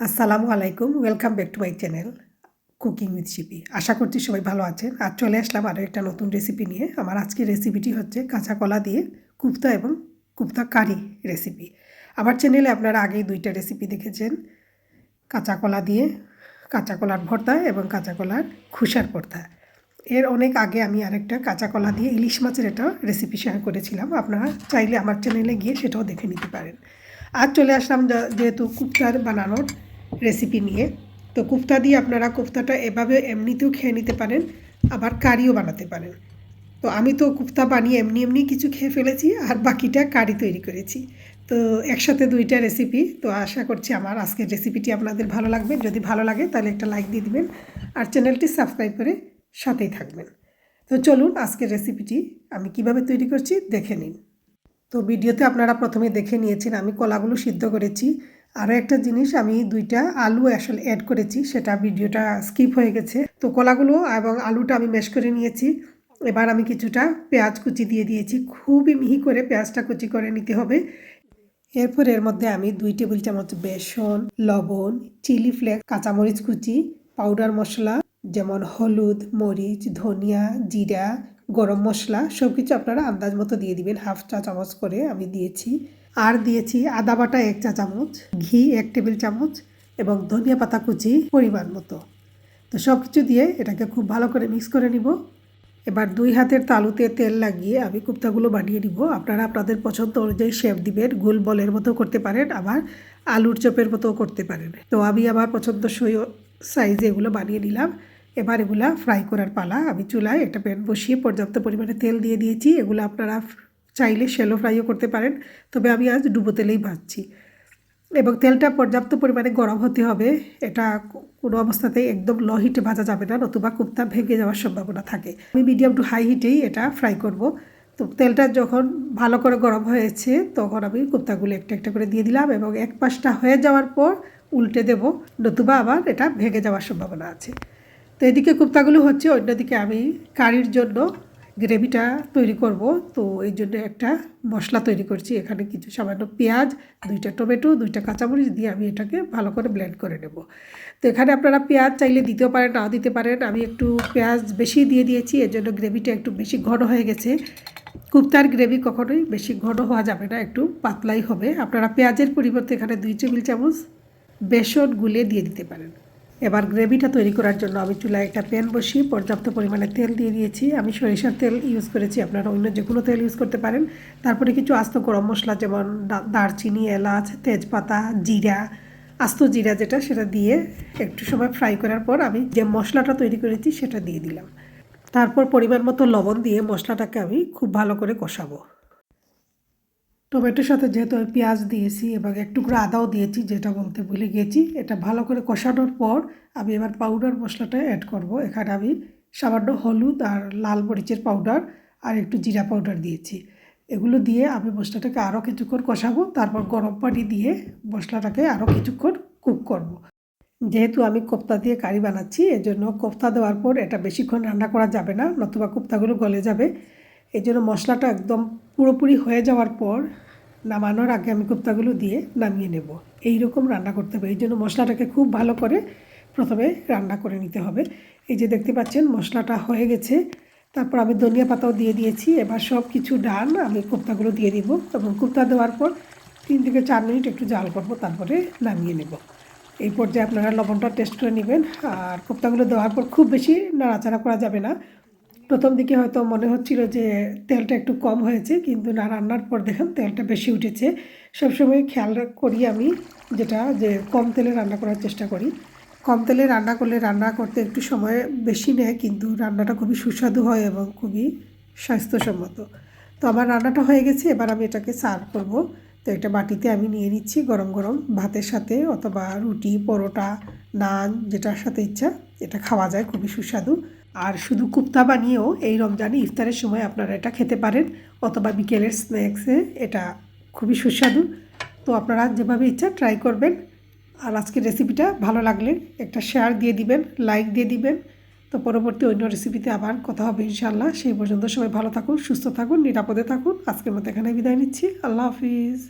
আসসালামু আলাইকুম welcome back to my channel cooking with Shipi আশা করছি সবাই ভালো আছেন। আর চলে আসলাম আরও একটা নতুন রেসিপি নিয়ে। আমার আজকের রেসিপিটি হচ্ছে কাঁচা কলা দিয়ে কুপ্তা এবং কুপ্তা কারি রেসিপি আমার চ্যানেলে আপনারা আগেই দুইটা রেসিপি দেখেছেন। কাঁচা কলা দিয়ে কাঁচা কলার ভর্তা এবং কাঁচা কলার খুসার ভর্তা। এর অনেক আগে আমি আরেকটা কাঁচা কলা দিয়ে ইলিশ মাছের একটা রেসিপি শেয়ার করেছিলাম। আপনারা চাইলে আমার চ্যানেলে গিয়ে সেটাও দেখে নিতে পারেন। আজ চলে আসলাম যেহেতু কুপ্তার বানানোর রেসিপি নিয়ে। তো কুফতা দিয়ে আপনারা কুফতাটা এভাবে এমনিতেও খেয়ে নিতে পারেন, আবার কারিও বানাতে পারেন। তো আমি তো কুফতা বানিয়ে এমনি এমনি কিছু খেয়ে ফেলেছি, আর বাকিটা কারি তৈরি করেছি। তো একসাথে দুইটা রেসিপি তো আশা করছি আমার আজকের রেসিপিটি আপনাদের ভালো লাগবে। যদি ভালো লাগে তাহলে একটা লাইক দিয়ে দিবেন, আর চ্যানেলটি সাবস্ক্রাইব করে সাথেই থাকবেন। তো চলুন আজকের রেসিপিটি আমি কীভাবে তৈরি করছি, দেখে নিন। তো ভিডিওতে আপনারা প্রথমে দেখে নিয়েছেন, আমি কলাগুলো সিদ্ধ করেছি। আরও একটা জিনিস, আমি দুইটা আলু আসলে অ্যাড করেছি, সেটা ভিডিওটা স্কিপ হয়ে গেছে। তো কলাগুলো এবং আলুটা আমি ম্যাশ করে নিয়েছি। এবার আমি কিছুটা পেঁয়াজ কুচি দিয়ে দিয়েছি। খুবই মিহি করে পেঁয়াজটা কুচি করে নিতে হবে। এরপর এর মধ্যে আমি দুই টেবিল চামচ বেসন, লবণ, চিলি ফ্লেক্স, কাঁচামরিচ কুচি পাউডার মশলা, যেমন হলুদ, মরিচ, ধনিয়া, জিরা গরম মশলা সব কিছু আপনারা আন্দাজ মতো দিয়ে দিবেন। হাফ চা চামচ করে আমি দিয়েছি। আর দিয়েছি আদা বাটা এক চা চামচ, ঘি এক টেবিল চামচ এবং ধনিয়া পাতা কুচি পরিমাণ মতো। তো সব কিছু দিয়ে এটাকে খুব ভালো করে মিক্স করে নিব। এবার দুই হাতের তালুতে তেল লাগিয়ে আমি কুপ্তাগুলো বানিয়ে নিব। আপনারা আপনাদের পছন্দ অনুযায়ী শেপ দিবেন, গোল বলের মতো করতে পারেন, আবার আলুর চপের মতো করতে পারেন। তো আমি আমার পছন্দ পছন্দসই সাইজে এগুলো বানিয়ে নিলাম। এবার এগুলা ফ্রাই করার পালা। আমি চুলায় একটা প্যান বসিয়ে পর্যাপ্ত পরিমাণে তেল দিয়ে দিয়েছি। এগুলো আপনারা চাইলে শ্যালো ফ্রাইও করতে পারেন। তবে আমি আজ ডুবো তেলেই ভাজছি। এবং তেলটা পর্যাপ্ত পরিমাণে গরম হতে হবে। এটা কোনো অবস্থাতেই একদম লো হিটে ভাজা যাবে না, নতুবা কুপ্তা ভেঙে যাওয়ার সম্ভাবনা থাকে। আমি মিডিয়াম টু হাই হিটেই এটা ফ্রাই করব। তো তেলটা যখন ভালো করে গরম হয়েছে, তখন আমি কুপ্তাগুলো একটা একটা করে দিয়ে দিলাম এবং এক পাশটা হয়ে যাওয়ার পর উল্টে দেব। নতুবা আবার এটা ভেঙে যাওয়ার সম্ভাবনা আছে। তো এদিকে কুপ্তাগুলো হচ্ছে অন্যদিকে আমি কারির জন্য গ্রেভিটা তৈরি করব। তো এই জন্য একটা মশলা তৈরি করছি। এখানে কিছু সামান্য পেঁয়াজ, দুইটা টমেটো, দুইটা কাঁচামরিচ দিয়ে আমি এটাকে ভালো করে ব্লেন্ড করে নেব। তো এখানে আপনারা পেঁয়াজ চাইলে দিতেও পারেন, নাও দিতে পারেন। আমি একটু পেঁয়াজ বেশি দিয়ে দিয়েছি, এর জন্য গ্রেভিটা একটু বেশি ঘন হয়ে গেছে। কুপ্তার গ্রেভি কখনোই বেশি ঘন হওয়া যাবে না, একটু পাতলাই হবে। আপনারা পেঁয়াজের পরিবর্তে এখানে দুই টেবিল চামচ বেসন গুলে দিয়ে দিতে পারেন। এবার গ্রেভিটা তৈরি করার জন্য আমি চুলায় একটা প্যান বসিয়ে পর্যাপ্ত পরিমাণে তেল দিয়ে দিয়েছি। আমি সরিষার তেল ইউজ করেছি, আপনারা অন্য যে কোনো তেল ইউজ করতে পারেন। তারপরে কিছু আস্ত গরম মশলা যেমন দারচিনি, এলাচ, তেজপাতা, জিরা, আস্ত জিরা যেটা, সেটা দিয়ে একটু সময় ফ্রাই করার পর আমি যে মশলাটা তৈরি করেছি, সেটা দিয়ে দিলাম। তারপর পরিমাণ মতো লবণ দিয়ে মশলাটাকে আমি খুব ভালো করে কষাবো। টমেটোর সাথে যেহেতু আমি পেঁয়াজ দিয়েছি এবং একটু করে আদাও দিয়েছি, যেটা বলতে ভুলে গিয়েছি এটা ভালো করে কষানোর পর আমি এবার পাউডার মশলাটা অ্যাড করব। এখানে আমি সামান্য হলুদ আর লাল মরিচের পাউডার আর একটু জিরা পাউডার দিয়েছি। এগুলো দিয়ে আমি মশলাটাকে আরও কিছুক্ষণ কষাবো, তারপর গরম পানি দিয়ে মশলাটাকে আরও কিছুক্ষণ কুক করব। যেহেতু আমি কোপ্তা দিয়ে কারি বানাচ্ছি, এজন্য কোপ্তা দেওয়ার পর এটা বেশিক্ষণ রান্না করা যাবে না, নতুবা কোপ্তাগুলো গলে যাবে। এই জন্য মশলাটা একদম পুরোপুরি হয়ে যাওয়ার পর নামানোর আগে আমি কোপ্তাগুলো দিয়ে নামিয়ে নেব। এই রকম রান্না করতে হবে। এই জন্য মশলাটাকে খুব ভালো করে প্রথমে রান্না করে নিতে হবে। এই যে দেখতে পাচ্ছেন, মশলাটা হয়ে গেছে। তারপর আমি ধনিয়া পাতাও দিয়ে দিয়েছি। এবার সব কিছু ডান আমি কোপ্তাগুলো দিয়ে দিব এবং কোপ্তা দেওয়ার পর তিন থেকে চার মিনিট একটু জাল করব, তারপরে নামিয়ে নেব। এই পর্যায়ে আপনারা লবণটা টেস্ট করে নেবেন। আর কোপ্তাগুলো দেওয়ার পর খুব বেশি নাড়াচাড়া করা যাবে না। প্রথম দিকে হয়তো মনে হচ্ছিল যে তেলটা একটু কম হয়েছে, কিন্তু না, রান্নার পর দেখেন তেলটা বেশি উঠেছে। সবসময় খেয়াল করি আমি যেটা, যে কম তেলে রান্না করার চেষ্টা করি। কম তেলে রান্না করলে রান্না করতে একটু সময় বেশি নেয়, কিন্তু রান্নাটা খুবই সুস্বাদু হয় এবং খুবই স্বাস্থ্যসম্মত। তো আমার রান্নাটা হয়ে গেছে, এবার আমি এটাকে সার্ভ করব। তো একটা বাটিতে আমি নিয়ে নিচ্ছি গরম গরম ভাতের সাথে অথবা রুটি, পরোটা, নান, যেটার সাথে ইচ্ছা, এটা খাওয়া যায়, খুবই সুস্বাদু। আর শুধু কুপ্তা বানিয়েও এই রমজানে ইফতারের সময় আপনারা এটা খেতে পারেন, অথবা বিকেলের স্ন্যাক্সে এটা খুবই সুস্বাদু। তো আপনারা যেভাবে ইচ্ছা ট্রাই করবেন। আর আজকের রেসিপিটা ভালো লাগলে একটা শেয়ার দিয়ে দিবেন লাইক দিয়ে দিবেন। তো পরবর্তী অন্য রেসিপিতে আবার কথা হবে ইনশাল্লাহ সেই পর্যন্ত সবাই ভালো থাকুন, সুস্থ থাকুন, নিরাপদে থাকুন। আজকের মতো এখানে বিদায় নিচ্ছি। আল্লাহ হাফিজ।